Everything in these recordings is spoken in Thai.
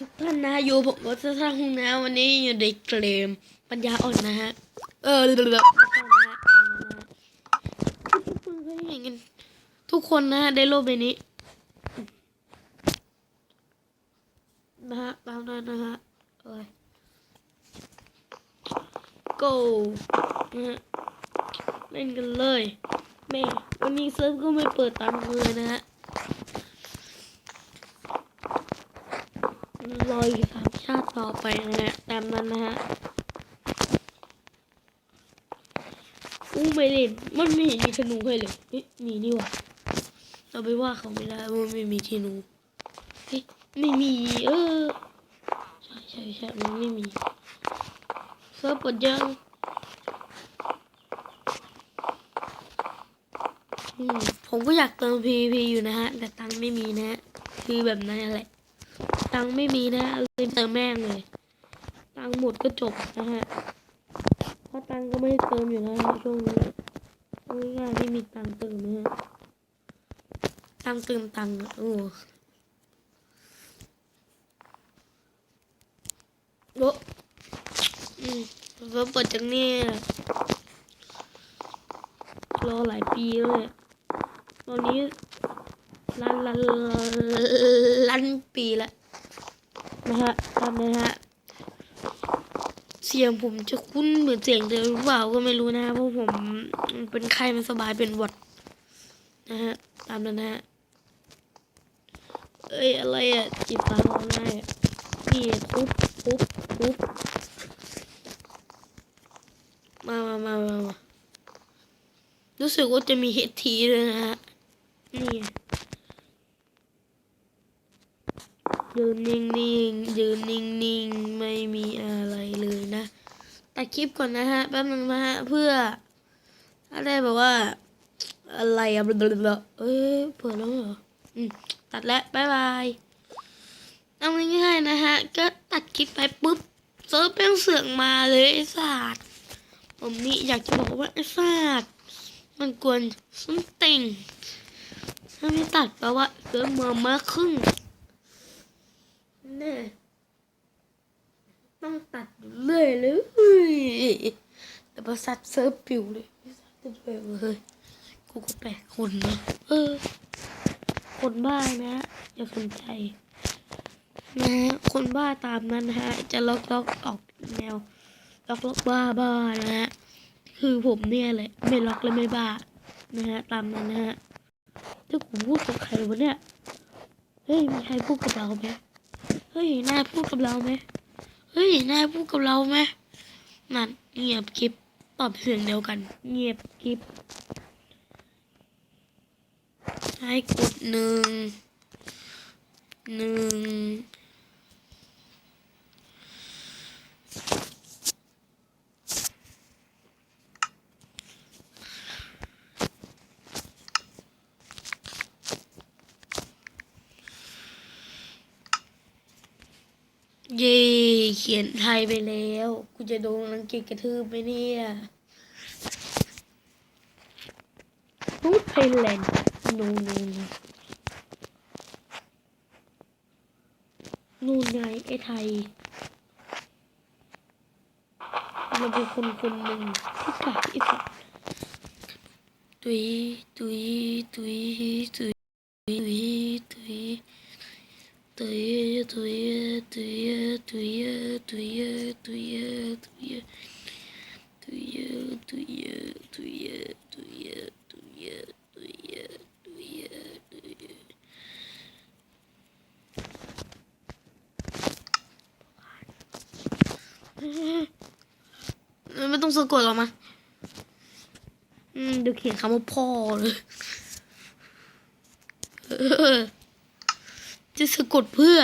ทุกท่านนะอยู่ผมวัฒนธรรมนะวันนี้อยู่ในเกมปัญญาอ่อนนะฮะ เออเรือนะฮะทุกคนเคยเห็นกันทุกคนนะฮะในโลกใบนี้ นะฮะตามนั้นนะฮะเอ้ย go นะฮะเล่นกันเลยแม่วันนี้เซิร์ฟก็ไม่เปิดตามเลยนะฮะ ร ออีกสามชาติต่อไปนะฮะตามนั้นนะฮะอู้ไม่เล่นมันไม่เห็นมีธนูให้เลยเอ๊ะมีนี่หว่าเราไปว่าเขาไม่ได้ว่าไม่มีธนูเฮ้ยไม่มี เออใช่ใช่ใช่มันไม่มีเซิร์ฟเปิดยังผมก็อยากเติม PVP อยู่นะฮะ แต่ตังค์ไม่มีนะฮะ คือแบบนั้นแหละ ตังไม่มีนะเลยเติมแม่งเลย ตังหมดก็จบนะฮะ เพราะตังก็ไม่ได้เติมอยู่แล้วนช่วงนี้ง่ายๆไม่มีตังเติมนะฮะ ตังเติมตังโอ้โอ้อืมก็เปิดจากนี่รอหลายปีแล้วเนี่ยตอนนี้ ลันลันลันปีละนะฮะตอนนี้ฮะเสียงผมจะคุ้นเหมือนเสียงเดิมหรือเปล่าก็ไม่รู้นะฮะเพราะผมเป็นไข้ไมันสบายเป็นหวัดนะฮะตามนั้นฮะเอ้ยอะไรอะจิบตาร้องไห้อะนี่ทุบทุบทุบมามามามารู้สึกว่าจะมีเฮทีเลยนะฮะนี่ไง ยืนนิ่งๆยืนนิ่งๆไม่มีอะไรเลยนะตัดคลิปก่อนนะฮะแป๊บนึงนะฮะเพื่ออะไรแบบว่า อะไรอะบลาบลเอ้ยเปิดแล้วเหรออืมตัดแล้วบายบายเอาง่ายๆนะฮะ ก็ตัดคลิปไปปุ๊บเซิร์ฟเป็นเสือกมาเลยไอ้สัตว์ผมนี่อยากจะบอกว่าไอ้สัตว์มันกวนส้นติ่งถ้าไม่ตัดแปลว่าเซิร์ฟมามาครึ่ง เนี่ยต้องตัดอยู่ เลยแต่ประสัตว์เซิร์ฟปิวเลยประสัตว์จะแบบเลยกูก็แปลกคนนะเออ คนบ้านะอย่าสนใจ นะคนบ้าตามนั้นฮะ จะล็อกล็อกออกแนวล็อกล็อกบ้าบ้านะฮะคือผมเนี่ยแหละไม่ล็อกและไม่บ้านะฮะตามนั้นนะฮะถ้าผมพูดกับใครวะเนี่ยเฮ้ยมีใครพูดกับเราไหมเฮ้ยนายพูดกับเราไหม เฮ้ย นายพูดกับเราไหมนั่นเงียบคลิปตอบเสียงเดียวกัน เงียบคลิปให้กดหนึ่งหนึ่งเย่ เขียนไทยไปแล้ว กูจะโดนอังกฤษกระทืบไปเนี่ยพูดไทยแลนด์นโนนนู่นไงไอ้ไทยเราเป็นคนคนหนึ่งที่กากที่สุดตุยตุยตุยตุยตุยตุย Tuya, Tuyo, tuyo, tuyo, tuyo, tuyo. Tuyo, tuyo, tuyo, tuyo, tuyo, tuyo, tuyo, tuyo. tuyo. ไม่ต้องสะกดหรอกมั้ยอืมดูเขียนคำว่าพ่อเลยจะสะกดเพื่อ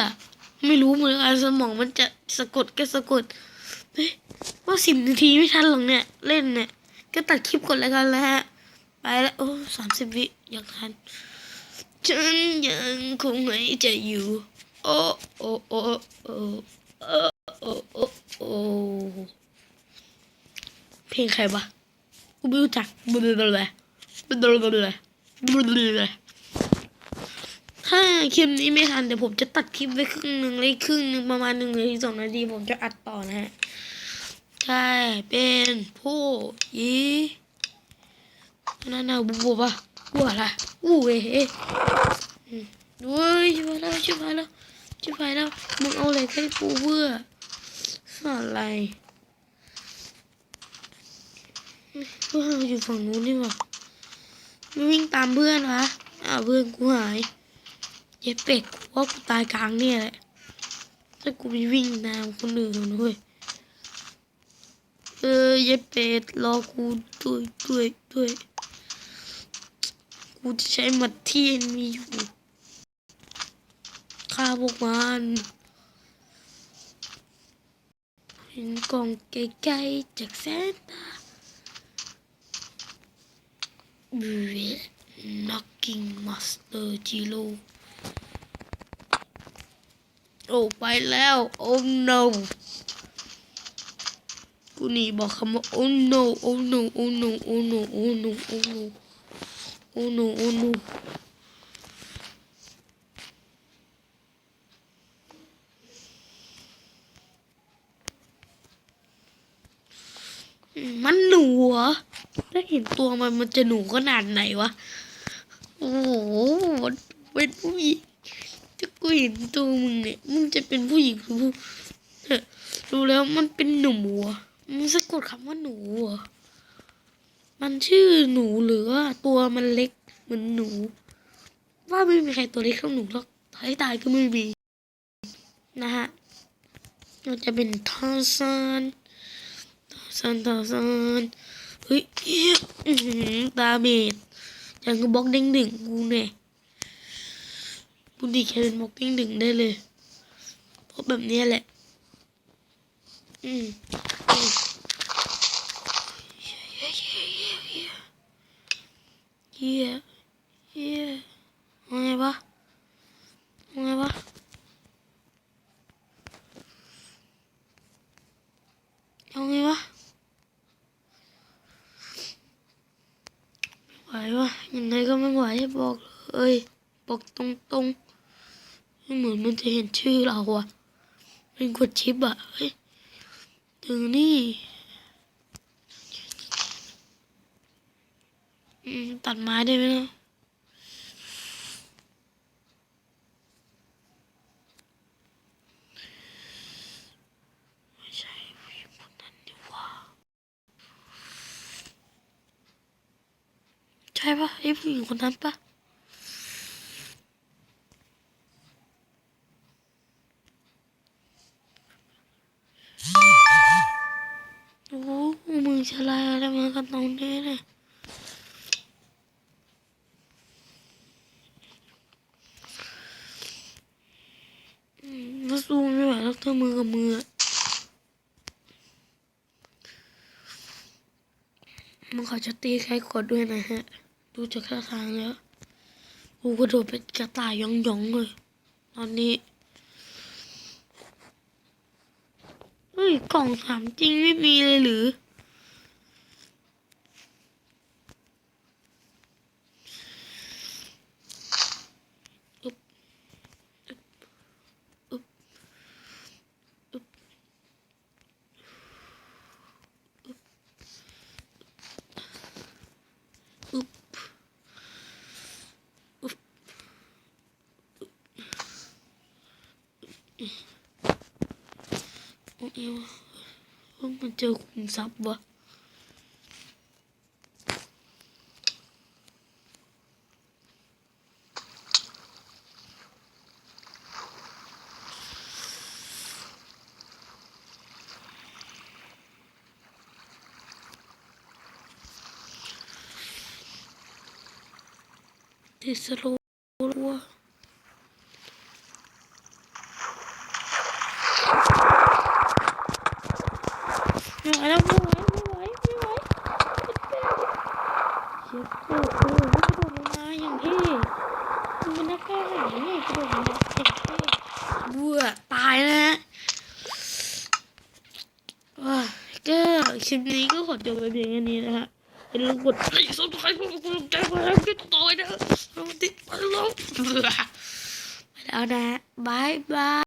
ไม่รู้เหมือนกันสมองมันจะสะกดก็สะกดเฮ้ยว่าสิบนาทีไม่ทันหรอกเนี่ย เล่นเนี่ย ก็ตัดคลิปก่อนแล้วกันแล้วฮะ ไปแล้วโอ้สามสิบวิยังทัน ฉันยังคงให้จะอยู่ โอ้โอ้โอ้โอ้โอ้โอ้โอ้เพลงใครบ้ากูไม่รู้จักบลูบลูบลูบลูบลูบลู ถ้าคลิปนี้ไม่ทันเดี๋ยวผมจะตัดคลิปไว้ครึ่งหนึ่งเลยครึ่งหนึ่งประมาณหนึ่งนาทีสองนาทีผมจะอัดต่อนะฮะใช่เป็นผู้ยีนั่นน่ะบัวปะบัวอะไรอู้เอ๋อืมเว้ยชิบหายแล้วชิบหายแล้วชิบหายแล้วมึงเอาอะไรให้กูเพื่อสอนอะไรเพื่อนอยู่ฝั่งนู้นนี่หว่าไม่วิ่งตามเพื่อนวะอ้าวเพื่อนกูหาย เย็บเป็ดกูว่ากูตายกลางเนี่ยแหละถ้ากูไปวิ่งตามคนอื่นนะเว้ยเออเย็บเป็ดรอกูด้วยด้วยด้วยกูจะใช้หมัดที่มีอยู่ฆ่าพวกมันเห็นกล่องไกลๆจากแสนตาเว knocking master จิโร่ อ้ไปแล้ว โอ้ no กูนี่บอกคำว่าโอ้ no โอ้ no โอ้ no โอ้ no โอ้ no โอ้ no โอ้ no โอ้ no มันหนูเหรอถ้าเห็นตัวมันมันจะหนูขนาดไหนวะ โอ้โหมันเป็นผู้หญิง กูเห็นตัวมึงเนี่ยมึงจะเป็นผู้หญิงหรือผู้เฮ้ยรู้แล้วมันเป็นหนูอะมึงสะกดคำว่าหนูอะมันชื่อหนูหรือว่าตัวมันเล็กเหมือนหนู ว่าไม่มีใครตัวเล็กเท่าหนูหรอกตายตายก็ไม่มีนะฮะมันจะเป็นทอซานทอซานทอซานเฮ้ยเอี้ยอื้อหือตาเมดอย่างกับล็อกเด้งดึงกูเนี่ย กูดีแค่เป็นบล็อกกิ้งดึงได้เลยเพราะแบบนี้แหละ อืมอืมเฮียเฮียเอาไงวะเอาไงวะเอาไงวะไม่ไหววะยังไงก็ไม่ไหวบอกเลยบอกตรงๆ ไม่เหมือนมันจะเห็นชื่อเราอะเป็นกดชิปอะเฮ้ยถึงนี่อืมตัดไม้ได้ไหมนะไม่ใช่ผู้หญิงคนนั้นนี่หว่าใช่ปะไอ้ผู้หญิงคนนั้นปะ โอ้โหมึงจะไล่อะไรมากันตรงนี้เนี่ยอืมมาสู้ มือกับมือ มันเขาจะตีใครกดด้วยนะฮะ ดูจากท่าทางแล้วกูกระโดดเป็นกระต่ายยองๆเลย ตอนนี้เฮ้ยกล่องสามจริงไม่มีเลยหรือบอึ๊บอึ๊บอึ๊บอึ๊บอึ๊บ โอ้ยว่ามันเจอคุมทรัพย์วะติดสโลว์วะไม่ไหวแล้วไม่ไหวไม่ไหวไม่ไหวเจ็บโอ้โหกระโดดลงมาอย่างเท่มันเป็นนัก แก้ไหนนี่กระโดดมาอย่างเท่บื่อตายนะว้าก็คลิปนี้ก็ขอจบไปเพียงแค่นี้นะฮะอย่าลืมกดไลค์ซับสไครป์เพื่อเป็นกำลังใจให้ผมด้วยนะต่อไปนะสวัสดีครับแล้วนะบายบาย